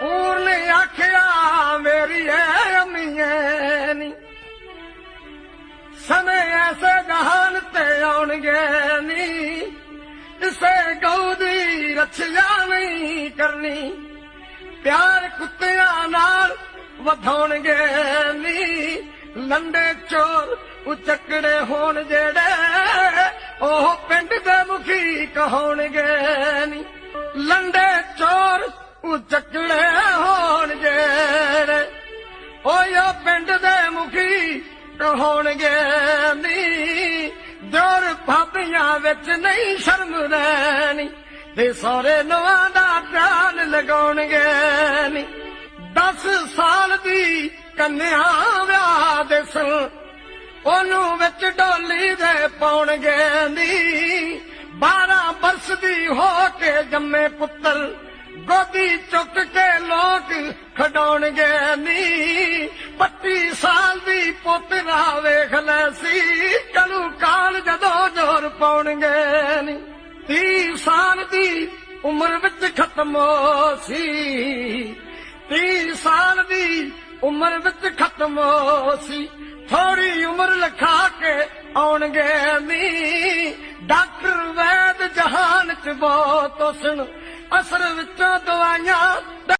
ਪੂਰਨ ਆਖਿਆ, ਮੇਰੀ ਐ ਅੰਮੀਏ ਨੀ। ਸਮੇਂ ਐਸੇ ਜਹਾਨ ਤੇ ਆਉਣਗੇ ਨੀ। ਇਸੇ ਗਊ ਦੀ ਰੱਛਿਆ ਨਹੀਂ ਕਰਨੀ। ਪਿਆਰ ਕੁੱਤਿਆਂ ਨਾਲ ਵਧਾਉਣਗੇ ਨੀ। ਲੰਡੇ ਚੋਰ ਉਚਕੜੇ ਹੋਣ ਜਿਹੜੇ ਉਹ ਪਿੰਡ ਦੇ ਮੁਖੀ ਕਹਾਉਣਗੇ ਨੀ। ਲੰਡੇ ਚੋਰ ਉਚਕੜੇ ਹੋਣ ਜਿਹੜੇ ਓਏ ਉਹ ਪਿੰਡ ਦੇ ਮੁਖੀ ਕਹਾਉਣਗੇ ਨੀ। ਜੋਰ ਭਾਬੀਆਂ ਵਿੱਚ ਨਹੀਂ ਸ਼ਰਮ ਰਹਿਣੀ। ਤੇ ਸਾਰੇ ਨਵਾਂ ਦਾ ਧਿਆਨ ਲਗਾਉਣਗੇ ਨੀ। 10 ਸਾਲ ਦੀ ਕੰਨਿਆ ਵਿਆਹ ਦੇ ਸੰ ਉਹਨੂੰ ਵਿੱਚ ਡੋਲੀ ਦੇ ਪਾਉਣਗੇ ਨੀ। 12 ਬਰਸ ਦੀ ਹੋ ਕੇ ਜੰਮੇ ਪੁੱਤਰ ਗੋਦੀ ਚੁੱਕ ਕੇ ਲੋਕ ਖਡਾਉਣਗੇ ਨੀ। 25 ਸਾਲ ਦੀ ਪੋਤਰਾ ਵੇਖ ਲੈ ਸੀ। ਕਲੂ ਕਾਲ ਜਦੋਂ ਜ਼ੋਰ ਪਾਉਣਗੇ ਨੀ। 30 ਸਾਲ ਦੀ ਉਮਰ ਵਿੱਚ ਖਤਮ ਹੋ ਸੀ। 30 ਸਾਲ ਦੀ ਉਮਰ ਵਿੱਚ ਖਤਮ ਹੋ ਸੀ। ਥੋੜੀ ਉਮਰ ਲਖਾ ਕੇ ਆਉਣਗੇ ਨੀ। ਡਾਕਟਰ ਵੈਦ ਜਹਾਨ ਚ ਬਹੁਤ ਸੁਣ اثر وچو ٿو وڃان